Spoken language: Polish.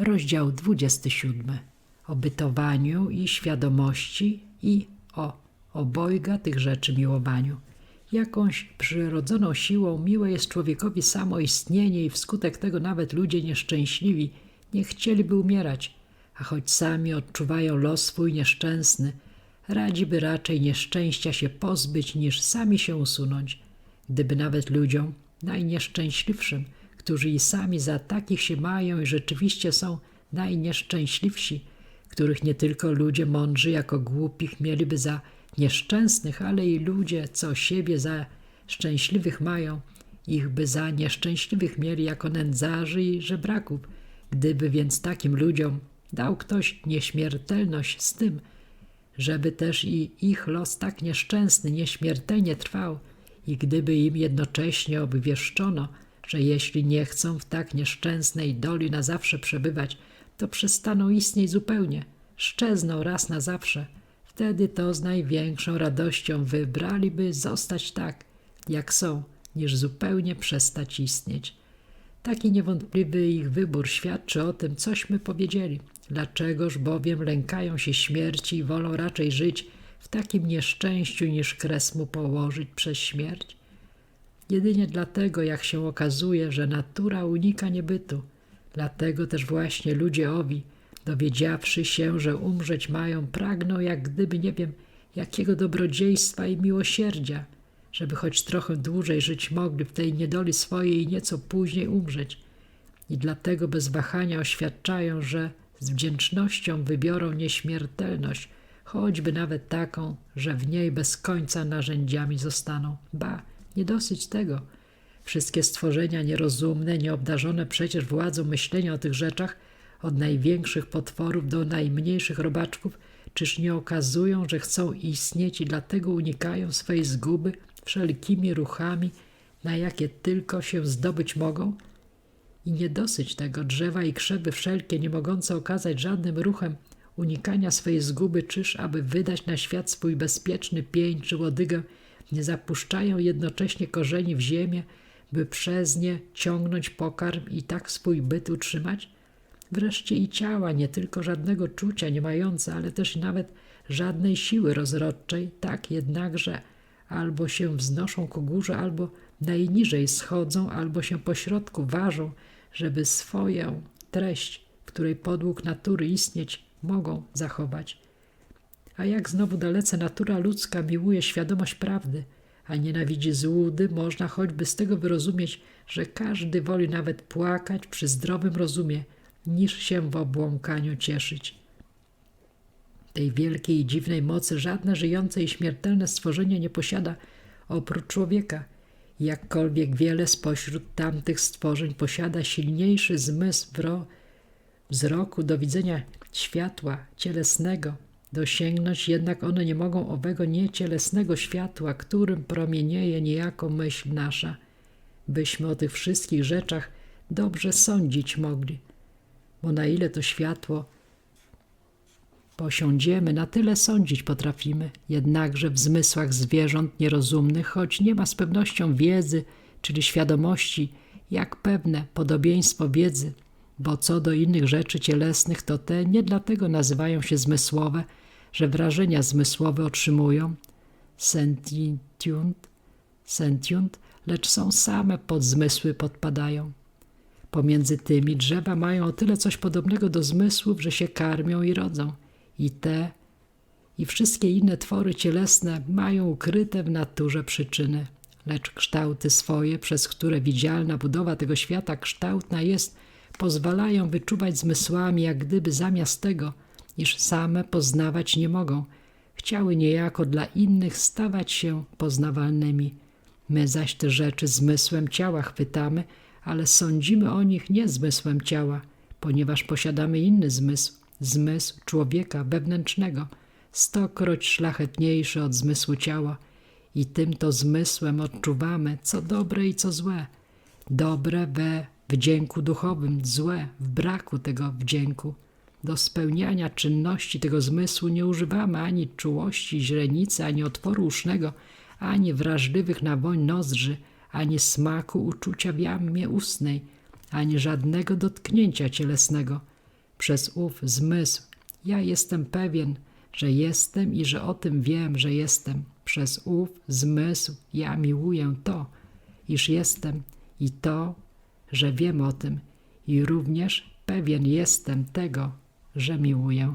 rozdział 27 o bytowaniu i świadomości i o obojga tych rzeczy miłowaniu. Jakąś przyrodzoną siłą miłe jest człowiekowi samo istnienie i wskutek tego nawet ludzie nieszczęśliwi nie chcieliby umierać, a choć sami odczuwają los swój nieszczęsny, radziby raczej nieszczęścia się pozbyć, niż sami się usunąć. Gdyby nawet ludziom, najnieszczęśliwszym, którzy i sami za takich się mają i rzeczywiście są najnieszczęśliwsi, których nie tylko ludzie mądrzy jako głupich mieliby za nieszczęsnych, ale i ludzie, co siebie za szczęśliwych mają, ich by za nieszczęśliwych mieli jako nędzarzy i żebraków. Gdyby więc takim ludziom dał ktoś nieśmiertelność z tym, żeby też i ich los tak nieszczęsny nieśmiertelnie trwał i gdyby im jednocześnie obwieszczono, że jeśli nie chcą w tak nieszczęsnej doli na zawsze przebywać, to przestaną istnieć zupełnie, szczezną raz na zawsze. Wtedy to z największą radością wybraliby zostać tak, jak są, niż zupełnie przestać istnieć. Taki niewątpliwy ich wybór świadczy o tym, cośmy powiedzieli. Dlaczegoż bowiem lękają się śmierci i wolą raczej żyć w takim nieszczęściu, niż kres mu położyć przez śmierć? Jedynie dlatego, jak się okazuje, że natura unika niebytu. Dlatego też właśnie ludzie owi, dowiedziawszy się, że umrzeć mają, pragną jak gdyby nie wiem jakiego dobrodziejstwa i miłosierdzia, żeby choć trochę dłużej żyć mogli w tej niedoli swojej i nieco później umrzeć. I dlatego bez wahania oświadczają, że z wdzięcznością wybiorą nieśmiertelność, choćby nawet taką, że w niej bez końca narzędziami zostaną. Ba, nie dosyć tego. Wszystkie stworzenia nierozumne, nieobdarzone przecież władzą myślenia o tych rzeczach, od największych potworów do najmniejszych robaczków, czyż nie okazują, że chcą istnieć i dlatego unikają swej zguby wszelkimi ruchami, na jakie tylko się zdobyć mogą? I nie dosyć tego drzewa i krzewy wszelkie, nie mogące okazać żadnym ruchem unikania swej zguby, czyż aby wydać na świat swój bezpieczny pień czy łodygę, nie zapuszczają jednocześnie korzeni w ziemię, by przez nie ciągnąć pokarm i tak swój byt utrzymać? Wreszcie i ciała, nie tylko żadnego czucia nie mające, ale też nawet żadnej siły rozrodczej, tak jednakże albo się wznoszą ku górze, albo najniżej schodzą, albo się pośrodku ważą, żeby swoją treść, w której podług natury istnieć mogą zachować. A jak znowu dalece natura ludzka miłuje świadomość prawdy, a nienawidzi złudy, można choćby z tego wyrozumieć, że każdy woli nawet płakać przy zdrowym rozumie, niż się w obłąkaniu cieszyć. Tej wielkiej i dziwnej mocy żadne żyjące i śmiertelne stworzenie nie posiada oprócz człowieka. Jakkolwiek wiele spośród tamtych stworzeń posiada silniejszy zmysł wzroku do widzenia światła cielesnego, dosięgnąć jednak one nie mogą owego niecielesnego światła, którym promienieje niejako myśl nasza, byśmy o tych wszystkich rzeczach dobrze sądzić mogli. Bo na ile to światło posiądziemy, na tyle sądzić potrafimy. Jednakże w zmysłach zwierząt nierozumnych, choć nie ma z pewnością wiedzy, czyli świadomości, jak pewne podobieństwo wiedzy, bo co do innych rzeczy cielesnych, to te nie dlatego nazywają się zmysłowe, że wrażenia zmysłowe otrzymują sentient, sentient, lecz są same podzmysły podpadają. Pomiędzy tymi drzewa mają o tyle coś podobnego do zmysłów, że się karmią i rodzą. I te, i wszystkie inne twory cielesne mają ukryte w naturze przyczyny. Lecz kształty swoje, przez które widzialna budowa tego świata kształtna jest, pozwalają wyczuwać zmysłami, jak gdyby zamiast tego, iż same poznawać nie mogą, chciały niejako dla innych stawać się poznawalnymi. My zaś te rzeczy zmysłem ciała chwytamy, ale sądzimy o nich nie zmysłem ciała, ponieważ posiadamy inny zmysł, zmysł człowieka wewnętrznego, stokroć szlachetniejszy od zmysłu ciała i tym to zmysłem odczuwamy, co dobre i co złe. Dobre we wdzięku duchowym, złe w braku tego wdzięku. Do spełniania czynności tego zmysłu nie używamy ani czułości źrenicy, ani otworu usznego, ani wrażliwych na woń nozdrzy, ani smaku uczucia w jamie ustnej, ani żadnego dotknięcia cielesnego. przez ów zmysł. Ja jestem pewien, że jestem i że o tym wiem, że jestem. Przez ów zmysł ja miłuję to, iż jestem i to, że wiem o tym i również pewien jestem tego, że miłuję.